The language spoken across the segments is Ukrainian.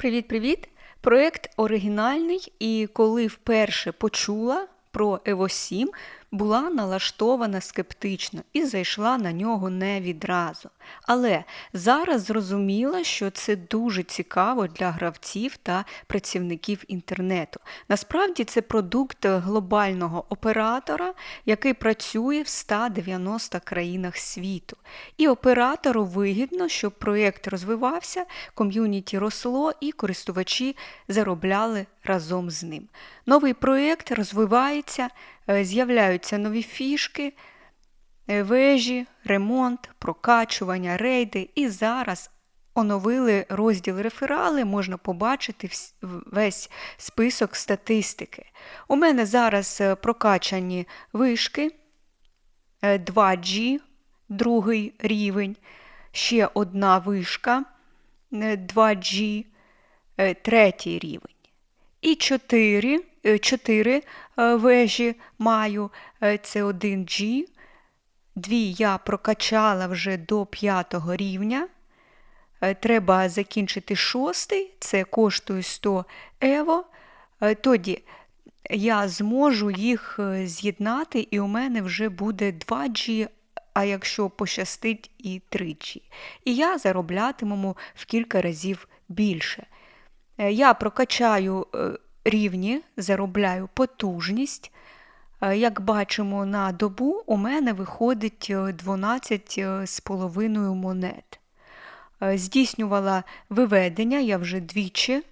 Привіт-привіт! Проєкт оригінальний, і коли вперше почула про Evo 7, була налаштована скептично і зайшла на нього не відразу. Але зараз зрозуміла, що це дуже цікаво для гравців та працівників інтернету. Насправді це продукт глобального оператора, який працює в 190 країнах світу. І оператору вигідно, щоб проєкт розвивався, ком'юніті росло і користувачі заробляли разом з ним. Новий проєкт розвивається, з'являються нові фішки, е, вежі, ремонт, прокачування, рейди. І зараз оновили розділ реферали, можна побачити весь список статистики. У мене зараз е, прокачані вишки е, 2G, другий рівень, ще одна вишка е, 2G, е, третій рівень. І чотири, е, чотири е, вежі маю. Е, Це 1G. Дві я прокачала вже до п'ятого рівня. Е, Треба закінчити шостий, це коштує 100 ево. Е, Тоді я зможу їх е, з'єднати, і у мене вже буде 2G, а якщо пощастить, і 3G. І я зароблятиму в кілька разів більше. Е, Я прокачаю е, рівні, заробляю потужність. Е, Як бачимо на добу, у мене виходить е, 12,5 монет. Е, Здійснювала виведення я вже двічі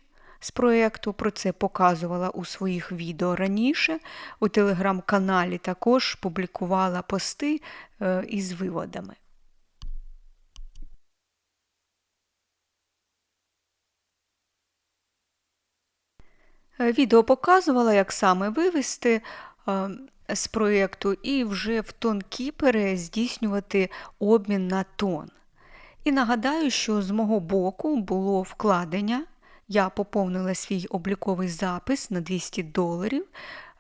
з проєкту, про це показувала у своїх відео раніше. У телеграм-каналі також публікувала пости е, із виводами. Відео показувала, як саме вивести е, з проєкту і вже в тонкіпери здійснювати обмін на тон. І нагадаю, що з мого боку було вкладення. Я поповнила свій обліковий запис на 200 доларів.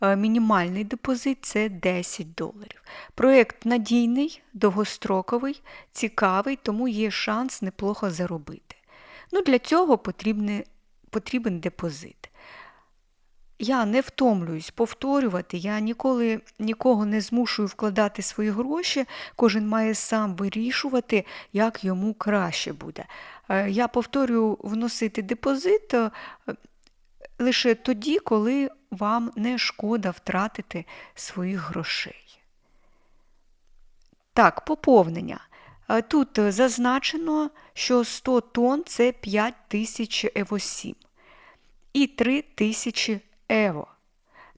Е, Мінімальний депозит це 10 доларів. Проєкт надійний, довгостроковий, цікавий, тому є шанс неплохо заробити. Ну, для цього потрібне, потрібен депозит. Я не втомлююсь повторювати, я ніколи нікого не змушую вкладати свої гроші, кожен має сам вирішувати, як йому краще буде. Е, Я повторюю вносити депозит е, лише тоді, коли вам не шкода втратити своїх грошей. Так, поповнення. Е, Тут зазначено, що 100 тонн це 5 тисяч Ево-7 і 3 тисячі Ево.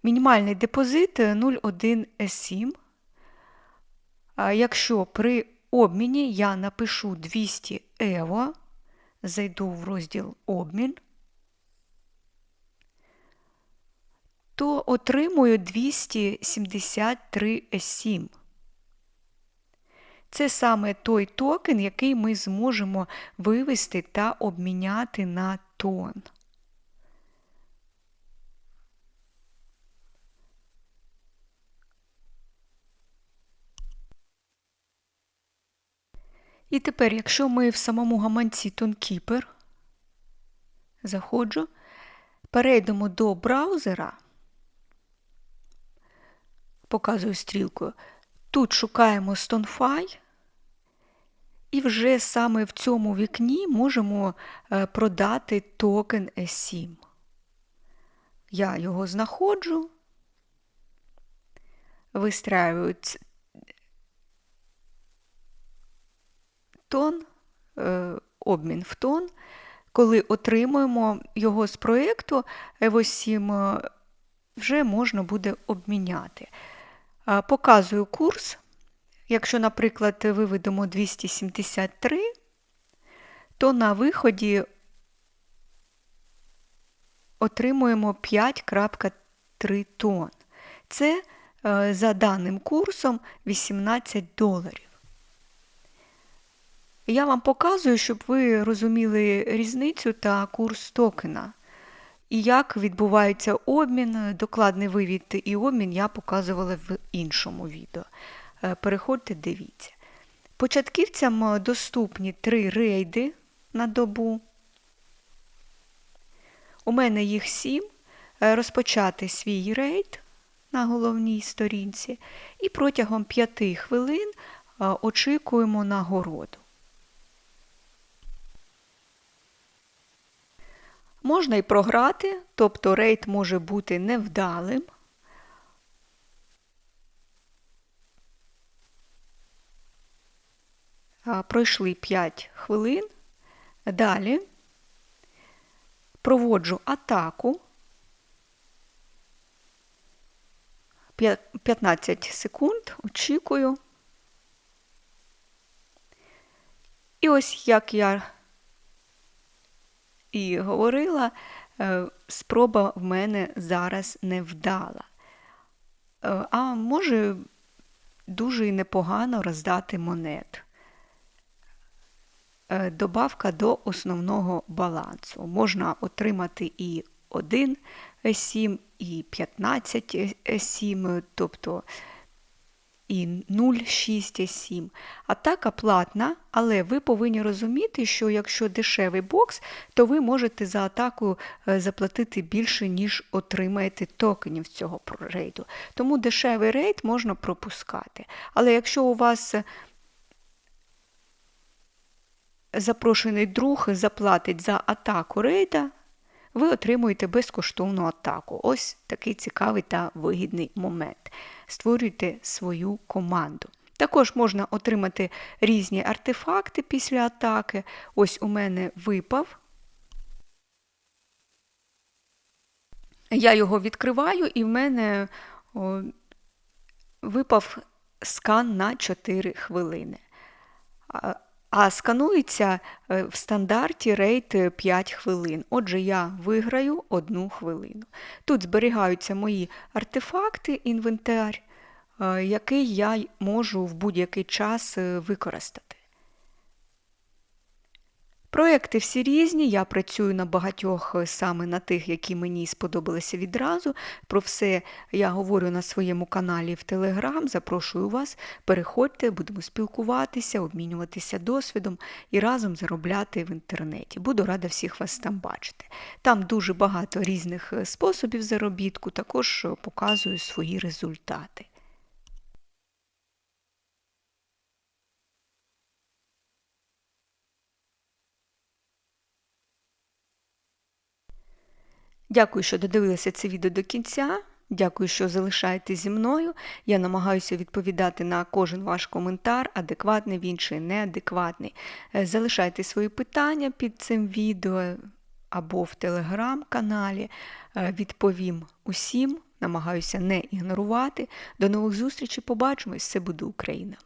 Мінімальний депозит е, 0,1 С7. А Якщо при обміні я напишу 200 Ево, зайду в розділ обмін, то отримую 273 С7. Це саме той токен, який ми зможемо вивести та обміняти на тон. І тепер, якщо ми в самому гаманці TonKeeper, заходжу, перейдемо до браузера, показую стрілкою, тут шукаємо StoneFi, і вже саме в цьому вікні можемо е, продати токен S7. Я його знаходжу, вистраюю тон, е, обмін в тон. Коли отримуємо його з проєкту Evo 7, е, вже можна буде обміняти. Показую курс. Якщо, наприклад, виведемо 273, то на виході отримуємо 5,3 тонн. Це е, за даним курсом 18 доларів. Я вам показую, щоб ви розуміли різницю та курс токена. І як відбувається обмін, докладний вивід і обмін я показувала в іншому відео. Е, Переходьте, дивіться. Початківцям доступні три рейди на добу. У мене їх сім. Е, розпочати свій рейд на головній сторінці і протягом 5 хвилин е, очікуємо нагороду. Можна й програти, тобто рейд може бути невдалим. Пройшли 5 хвилин. Далі проводжу атаку 15 секунд, очікую. І ось як я і говорила, е, спроба в мене зараз не вдала. Е, а може дуже і непогано роздати монет. Е, добавка до основного балансу. Можна отримати і 1 7, і 15 7, тобто і 0,6,7. Атака платна, але ви повинні розуміти, що якщо дешевий бокс, то ви можете за атаку е, заплатити більше, ніж отримаєте токенів цього рейду. Тому дешевий рейд можна пропускати. Але якщо у вас запрошений друг заплатить за атаку рейда, ви отримуєте безкоштовну атаку. Ось такий цікавий та вигідний момент. Створюйте свою команду. Також можна отримати різні артефакти після атаки. Ось у мене випав. Я його відкриваю, і в мене о, випав скан на 4 хвилини а сканується е, в стандарті рейд 5 хвилин. Отже, я виграю одну хвилину. Тут зберігаються мої артефакти, інвентар, е, який я можу в будь-який час е, використати. Проекти всі різні, я працюю на багатьох е, саме на тих, які мені сподобалися відразу. Про все я говорю на своєму каналі в Телеграм. Запрошую вас, переходьте, будемо спілкуватися, обмінюватися досвідом і разом заробляти в інтернеті. Буду рада всіх вас там бачити. Там дуже багато різних е, способів заробітку, також е, показую свої результати. Дякую, що додивилися це відео до кінця. Дякую, що залишаєтесь зі мною. Я намагаюся відповідати на кожен ваш коментар, адекватний він чи неадекватний. Е, залишайте свої питання під цим відео або в телеграм-каналі. Е, відповім усім, намагаюся не ігнорувати. До нових зустрічей, побачимось! Все буде Україна!